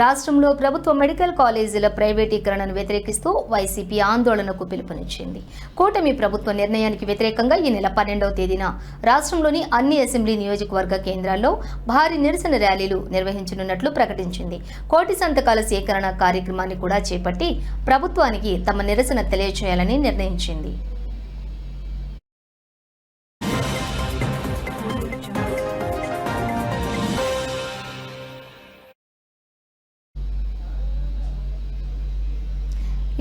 రాష్ట్రంలో ప్రభుత్వ మెడికల్ కాలేజీల ప్రైవేటీకరణను వ్యతిరేకిస్తూ వైసీపీ ఆందోళనకు పిలుపునిచ్చింది. కూటమి ప్రభుత్వ నిర్ణయానికి వ్యతిరేకంగా ఈ నెల పన్నెండవ తేదీన రాష్ట్రంలోని అన్ని అసెంబ్లీ నియోజకవర్గ కేంద్రాల్లో భారీ నిరసన ర్యాలీలు నిర్వహించనున్నట్లు ప్రకటించింది. కోటి సంతకాల సేకరణ కార్యక్రమాన్ని కూడా చేపట్టి ప్రభుత్వానికి తమ నిరసన తెలియజేయాలని నిర్ణయించింది.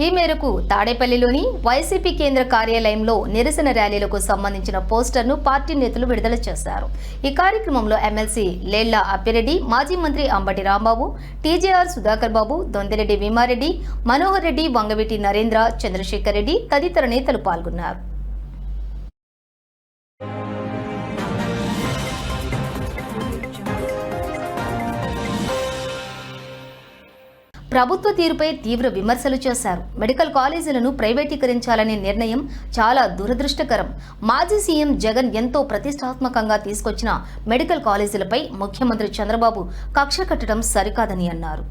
ఈ మేరకు తాడేపల్లిలోని వైసీపీ కేంద్ర కార్యాలయంలో నిరసన ర్యాలీలకు సంబంధించిన పోస్టర్ను పార్టీ నేతలు విడుదల చేశారు. ఈ కార్యక్రమంలో ఎమ్మెల్సీ లేళ్ళ అప్పిరెడ్డి మాజీ మంత్రి అంబటి రాంబాబు టీజేఆర్ సుధాకర్ బాబు దొందిరెడ్డి భీమారెడ్డి మనోహర్ రెడ్డి వంగవీటి నరేంద్ర చంద్రశేఖర్ రెడ్డి తదితర నేతలు పాల్గొన్నారు. ప్రభుత్వ తీరుపై తీవ్ర విమర్శలు చేశారు. మెడికల్ కాలేజీలను ప్రైవేటీకరించాలనే నిర్ణయం చాలా దురదృష్టకరం. మాజీ సీఎం జగన్ ఎంతో ప్రతిష్టాత్మకంగా తీసుకొచ్చిన మెడికల్ కాలేజీలపై ముఖ్యమంత్రి చంద్రబాబు కక్ష కట్టడం సరికాదని అన్నారు.